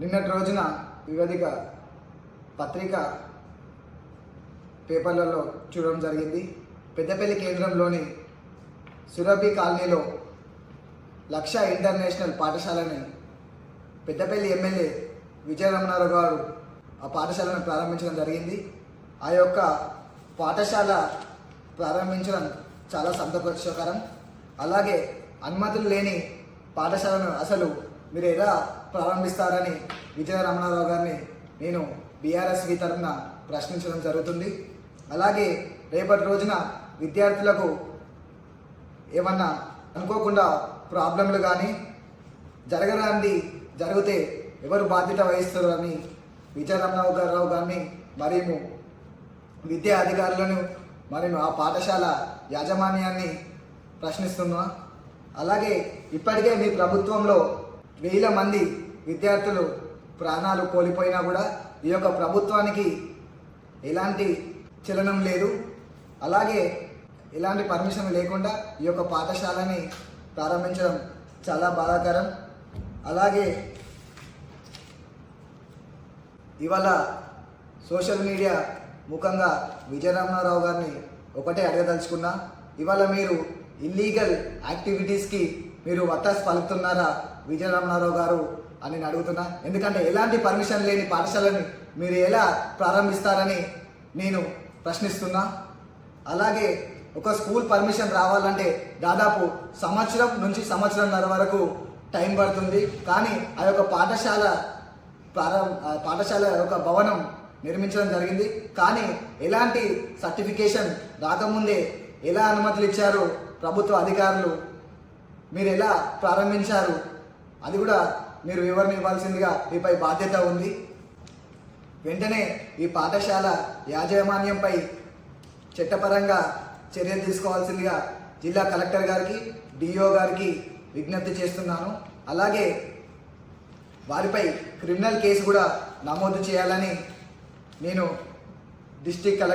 నిన్నటి రోజున వివేదిక పత్రిక పేపర్లలో చూడడం జరిగింది. పెద్దపల్లి కేంద్రంలోని సురభి కాలనీలో లక్ష ఇంటర్నేషనల్ పాఠశాలని పెద్దపల్లి ఎమ్మెల్యే విజయరమణారావు గారు ఆ పాఠశాలను ప్రారంభించడం జరిగింది. ఆ యొక్క పాఠశాల ప్రారంభించడం చాలా సంతోషకరం. అలాగే అనుమతులు లేని పాఠశాలను అసలు మీరు ఎలా ప్రారంభిస్తారని విజయ రమణారావు గారిని నేను బీఆర్ఎస్వి తరఫున ప్రశ్నించడం జరుగుతుంది. అలాగే రేపటి రోజున విద్యార్థులకు ఏమన్నా అనుకోకుండా ప్రాబ్లంలు కానీ జరగరాంది జరిగితే ఎవరు బాధ్యత వహిస్తారు అని విజయ రమణారావు గారు గారిని మరియు విద్యా అధికారులను మరియు ఆ పాఠశాల యాజమాన్యాన్ని ప్రశ్నిస్తున్నా. అలాగే ఇప్పటికే మీ ప్రభుత్వంలో వేల మంది విద్యార్థులు ప్రాణాలు కోల్పోయినా కూడా ఈ యొక్క ప్రభుత్వానికి ఎలాంటి చలనం లేదు. అలాగే ఎలాంటి పర్మిషన్ లేకుండా ఈ యొక్క పాఠశాలని ప్రారంభించడం చాలా బాధాకరం. అలాగే ఇవాళ సోషల్ మీడియా ముఖంగా విజయరమణారావు గారిని ఒకటే అడగదలుచుకున్నా ఇవాళ మీరు ఇల్లీగల్ యాక్టివిటీస్కి మీరు వత్తాసు పలుకుతున్నారా? విజయరమణారావు గారు అని నేను అడుగుతున్నా. ఎందుకంటే ఎలాంటి పర్మిషన్ లేని పాఠశాలని మీరు ఎలా ప్రారంభిస్తారని నేను ప్రశ్నిస్తున్నా. అలాగే ఒక స్కూల్ పర్మిషన్ రావాలంటే దాదాపు సంవత్సరం నుంచి సంవత్సరంన్నర వరకు టైం పడుతుంది. కానీ ఆ యొక్క పాఠశాల ప్రారంభ ఆ పాఠశాల యొక్క భవనం నిర్మించడం జరిగింది. కానీ ఎలాంటి సర్టిఫికేషన్ రాకముందే ఎలా అనుమతులు ఇచ్చారు ప్రభుత్వ అధికారులు? మీరు ఎలా ప్రారంభించారు? అది కూడా మీరు వివరణ ఇవ్వాల్సిందిగా మీపై బాధ్యత ఉంది. వెంటనే ఈ పాఠశాల యాజమాన్యంపై చట్టపరంగా చర్యలు తీసుకోవాల్సిందిగా జిల్లా కలెక్టర్ గారికి డిఓ గారికి విజ్ఞప్తి చేస్తున్నాను. అలాగే వారిపై క్రిమినల్ కేసు కూడా నమోదు చేయాలని నేను డిస్టిక్ కలెక్టర్